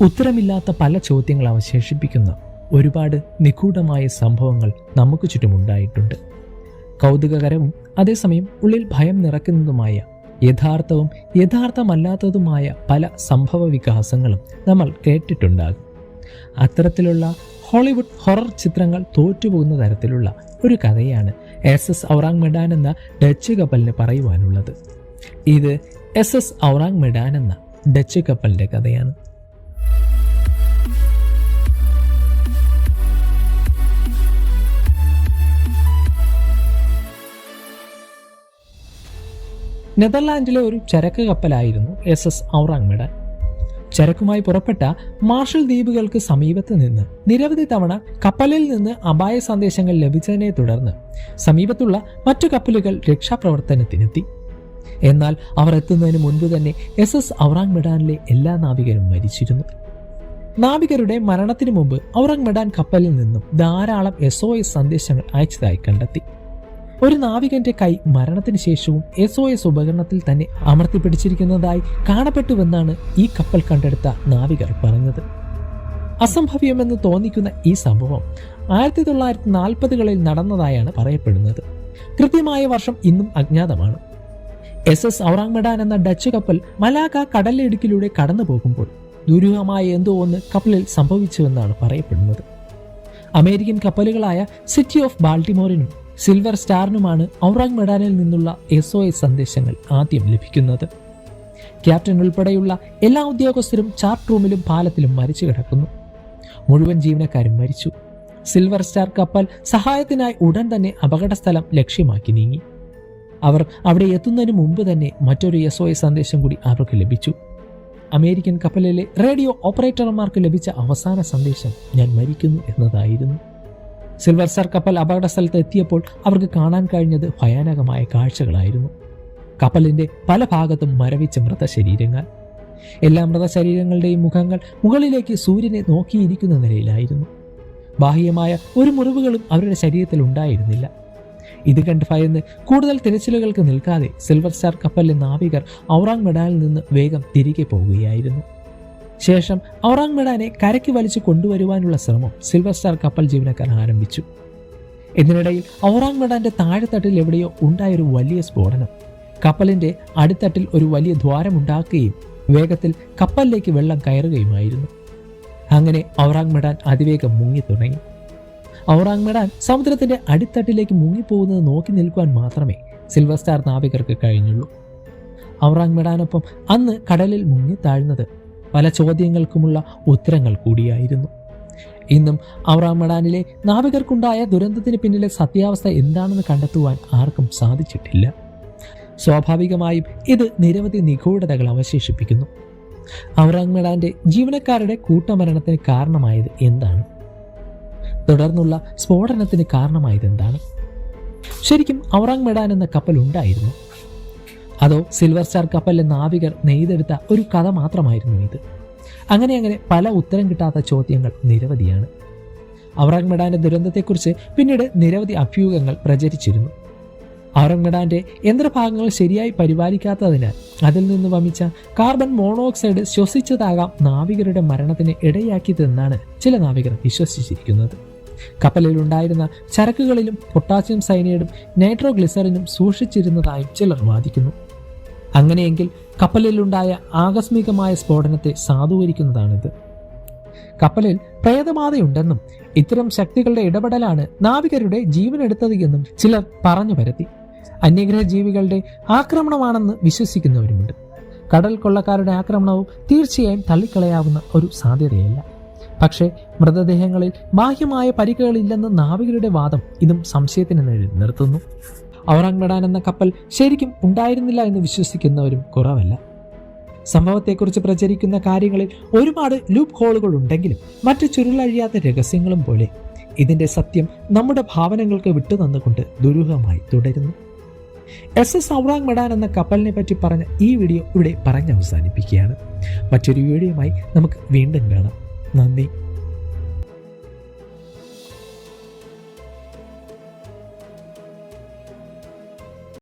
ഉത്തരമില്ലാത്ത പല ചോദ്യങ്ങൾ അവശേഷിപ്പിക്കുന്ന. ഒരുപാട് നിഗൂഢമായ സംഭവങ്ങൾ നമുക്ക് ചുറ്റുമുണ്ടായിട്ടുണ്ട് കൗതുകകരവും അതേസമയം ഉള്ളിൽ ഭയം നിറക്കുന്നതുമായ യഥാർത്ഥവും യഥാർത്ഥമല്ലാത്തതുമായ പല സംഭവ വികാസങ്ങളും നമ്മൾ കേട്ടിട്ടുണ്ടാകും. അത്തരത്തിലുള്ള ഹോളിവുഡ് ഹൊറർ ചിത്രങ്ങൾ തോറ്റുപോകുന്ന തരത്തിലുള്ള ഒരു കഥയാണ് എസ് എസ് ഔറാങ് മെഡാൻ എന്ന ഡച്ച് കപ്പലിന് പറയുവാനുള്ളത്. ഇത് എസ് എസ് ഔറാങ് മെഡാൻ എന്ന ഡച്ച് കപ്പലിന്റെ കഥയാണ്. നെതർലാൻഡിലെ ഒരു ചരക്ക് കപ്പലായിരുന്നു എസ് എസ് ഔറാങ് മെഡാൻ ചരക്കുമായി പുറപ്പെട്ട മാർഷൽ ദ്വീപുകൾക്ക് സമീപത്ത് നിന്ന് നിരവധി തവണ കപ്പലിൽ നിന്ന് അപായ സന്ദേശങ്ങൾ ലഭിച്ചതിനെ തുടർന്ന് സമീപത്തുള്ള മറ്റു കപ്പലുകൾ രക്ഷാപ്രവർത്തനത്തിനെത്തി. എന്നാൽ അവർ എത്തുന്നതിന് മുൻപ് തന്നെ എസ് എസ് ഔറാങ് മെഡാനിലെ എല്ലാ നാവികരും മരിച്ചിരുന്നു. നാവികരുടെ മരണത്തിന് മുമ്പ് ഔറംഗ് മെഡാൻ കപ്പലിൽ നിന്നും ധാരാളം എസ് ഒ എസ് സന്ദേശങ്ങൾ അയച്ചതായി കണ്ടെത്തി. ഒരു നാവികന്റെ കൈ മരണത്തിന് ശേഷവും എസ് ഒ എസ് ഉപകരണത്തിൽ തന്നെ അമർത്തിപ്പിടിച്ചിരിക്കുന്നതായി കാണപ്പെട്ടുവെന്നാണ് ഈ കപ്പൽ കണ്ടെടുത്ത നാവികർ പറഞ്ഞത്. അസംഭവ്യമെന്ന് തോന്നിക്കുന്ന ഈ സംഭവം ആയിരത്തി തൊള്ളായിരത്തി നാൽപ്പതുകളിൽ നടന്നതായാണ് പറയപ്പെടുന്നത്. കൃത്യമായ വർഷം ഇന്നും അജ്ഞാതമാണ്. എസ് എസ് ഔറാങ്മെഡാൻ എന്ന ഡച്ച് കപ്പൽ മലാക്ക കടലിടുക്കിലൂടെ കടന്നു പോകുമ്പോൾ ദുരൂഹമായ എന്തോ ഒന്ന് കപ്പലിൽ സംഭവിച്ചുവെന്നാണ് പറയപ്പെടുന്നത്. അമേരിക്കൻ കപ്പലുകളായ സിറ്റി ഓഫ് ബാൾട്ടിമോറിനും സിൽവർ സ്റ്റാറിനുമാണ് ഔറാങ് മെഡാനിൽ നിന്നുള്ള എസ് ഒ എസ് സന്ദേശങ്ങൾ ആദ്യം ലഭിക്കുന്നത്. ക്യാപ്റ്റൻ ഉൾപ്പെടെയുള്ള എല്ലാ ഉദ്യോഗസ്ഥരും ചാർട്ട് റൂമിലും പാലത്തിലും മരിച്ചു കിടക്കുന്നു. മുഴുവൻ ജീവനക്കാരും മരിച്ചു. സിൽവർ സ്റ്റാർ കപ്പൽ സഹായത്തിനായി ഉടൻ തന്നെ അപകടസ്ഥലം ലക്ഷ്യമാക്കി നീങ്ങി. അവർ അവിടെ എത്തുന്നതിന് മുമ്പ് തന്നെ മറ്റൊരു എസ് ഒ എസ് സന്ദേശം കൂടി അവർക്ക് ലഭിച്ചു. അമേരിക്കൻ കപ്പലിലെ റേഡിയോ ഓപ്പറേറ്റർമാർക്ക് ലഭിച്ച അവസാന സന്ദേശം ഞാൻ മരിക്കുന്നു എന്നതായിരുന്നു. സിൽവർ സ്റ്റാർ കപ്പൽ അപകട സ്ഥലത്ത് എത്തിയപ്പോൾ അവർക്ക് കാണാൻ കഴിഞ്ഞത് ഭയാനകമായ കാഴ്ചകളായിരുന്നു. കപ്പലിന്റെ പല ഭാഗത്തും മരവിച്ച മൃതശരീരങ്ങൾ. എല്ലാ മൃതശരീരങ്ങളുടെയും മുഖങ്ങൾ മുകളിലേക്ക് സൂര്യനെ നോക്കിയിരിക്കുന്ന നിലയിലായിരുന്നു. ബാഹ്യമായ ഒരു മുറിവുകളും അവരുടെ ശരീരത്തിൽ ഉണ്ടായിരുന്നില്ല. ഇത് കണ്ട് ഭയന്ന് കൂടുതൽ തിരച്ചിലുകൾക്ക് നിൽക്കാതെ സിൽവർ സ്റ്റാർ കപ്പലിലെ നാവികർ ഔറാങ് മെഡാനിൽ നിന്ന് വേഗം തിരികെ പോവുകയായിരുന്നു. ശേഷം ഔറാങ് മെഡാനെ കരയ്ക്ക് വലിച്ചു കൊണ്ടുവരുവാനുള്ള ശ്രമം സിൽവർ സ്റ്റാർ കപ്പൽ ജീവനക്കാർ ആരംഭിച്ചു. ഇതിനിടയിൽ ഔറാങ് മെഡാന്റെ താഴെത്തട്ടിൽ എവിടെയോ ഉണ്ടായൊരു വലിയ സ്ഫോടനം. കപ്പലിന്റെ അടിത്തട്ടിൽ ഒരു വലിയ ദ്വാരമുണ്ടാക്കുകയും വേഗത്തിൽ കപ്പലിലേക്ക് വെള്ളം കയറുകയുമായിരുന്നു. അങ്ങനെ ഔറാങ് മെഡാൻ അതിവേഗം മുങ്ങി തുടങ്ങി. ഔറാങ് മെഡാൻ സമുദ്രത്തിന്റെ അടിത്തട്ടിലേക്ക് മുങ്ങിപ്പോകുന്നത് നോക്കി നിൽക്കുവാൻ മാത്രമേ സിൽവർ സ്റ്റാർ നാവികർക്ക് കഴിഞ്ഞുള്ളൂ. ഔറാങ് മെഡാനൊപ്പം അന്ന് കടലിൽ മുങ്ങി താഴ്ന്നത് പല ചോദ്യങ്ങൾക്കുമുള്ള ഉത്തരങ്ങൾ കൂടിയായിരുന്നു. ഇന്നും ഔറാങ് മെഡാനിലെ നാവികർക്കുണ്ടായ ദുരന്തത്തിന് പിന്നിലെ സത്യാവസ്ഥ എന്താണെന്ന് കണ്ടെത്തുവാൻ ആർക്കും സാധിച്ചിട്ടില്ല. സ്വാഭാവികമായും ഇത് നിരവധി നിഗൂഢതകൾ അവശേഷിപ്പിക്കുന്നു. ഔറാങ് മെഡാന്റെ ജീവനക്കാരുടെ കൂട്ടമരണത്തിന് കാരണമായത് എന്താണ്? തുടർന്നുള്ള സ്ഫോടനത്തിന് കാരണമായത് എന്താണ്? ശരിക്കും ഔറാങ് മെഡാൻ എന്ന കപ്പൽ ഉണ്ടായിരുന്നു? അതോ സിൽവർ സ്റ്റാർ കപ്പലിലെ നാവികർ നെയ്തെടുത്ത ഒരു കഥ മാത്രമായിരുന്നു ഇത്. അങ്ങനെ അങ്ങനെ പല ഉത്തരം കിട്ടാത്ത ചോദ്യങ്ങൾ നിരവധിയാണ്. ഔറംഗ്മെഡാന്റെ ദുരന്തത്തെക്കുറിച്ച് പിന്നീട് നിരവധി അഭ്യൂഹങ്ങൾ പ്രചരിച്ചിരുന്നു. ഔറംഗ് മെഡാന്റെ യന്ത്രഭാഗങ്ങൾ ശരിയായി പരിപാലിക്കാത്തതിനാൽ അതിൽ നിന്ന് വമിച്ച കാർബൺ മോണോക്സൈഡ് ശ്വസിച്ചതാകാം നാവികരുടെ മരണത്തിന് ഇടയാക്കിയതെന്നാണ് ചില നാവികർ വിശ്വസിച്ചിരിക്കുന്നത്. കപ്പലിലുണ്ടായിരുന്ന ചരക്കുകളിലും പൊട്ടാസ്യം സൈനൈഡും നൈട്രോഗ്ലിസറിനും സൂക്ഷിച്ചിരുന്നതായും ചിലർ വാദിക്കുന്നു. അങ്ങനെയെങ്കിൽ കപ്പലിലുണ്ടായ ആകസ്മികമായ സ്ഫോടനത്തെ സാധൂകരിക്കുന്നതാണിത്. കപ്പലിൽ പ്രേതബാധയുണ്ടെന്നും ഇത്തരം ശക്തികളുടെ ഇടപെടലാണ് നാവികരുടെ ജീവനെടുത്തത് എന്നും ചിലർ പറഞ്ഞു പരത്തി. അന്യഗ്രഹ ജീവികളുടെ ആക്രമണമാണെന്ന് വിശ്വസിക്കുന്നവരുമുണ്ട്. കടൽ കൊള്ളക്കാരുടെ ആക്രമണവും തീർച്ചയായും തള്ളിക്കളയാവുന്ന ഒരു സാധ്യതയല്ല. പക്ഷേ മൃതദേഹങ്ങളിൽ ബാഹ്യമായ പരിക്കുകളില്ലെന്ന് നാവികരുടെ വാദം ഇതും സംശയത്തിന് നിർത്തുന്നു ഔറാങ് എന്ന കപ്പൽ ശരിക്കും ഉണ്ടായിരുന്നില്ല എന്ന് വിശ്വസിക്കുന്നവരും കുറവല്ല. സംഭവത്തെക്കുറിച്ച് പ്രചരിക്കുന്ന കാര്യങ്ങളിൽ ഒരുപാട് ലൂപ്പ് ഹോളുകൾ ഉണ്ടെങ്കിലും മറ്റ് ചുരുളഴിയാത്ത രഹസ്യങ്ങളും പോലെ ഇതിന്റെ സത്യം നമ്മുടെ ഭാവനകൾക്ക് വിട്ടുതന്നുകൊണ്ട് ദുരൂഹമായി തുടരുന്നു. എസ് എസ് ഔറാങ് മെഡാൻ എന്ന കപ്പലിനെ പറ്റി പറഞ്ഞ ഈ വീഡിയോ ഇവിടെ പറഞ്ഞ് അവസാനിപ്പിക്കുകയാണ് മറ്റൊരു വീഡിയോയുമായി നമുക്ക് വീണ്ടും കാണാം. നന്ദി.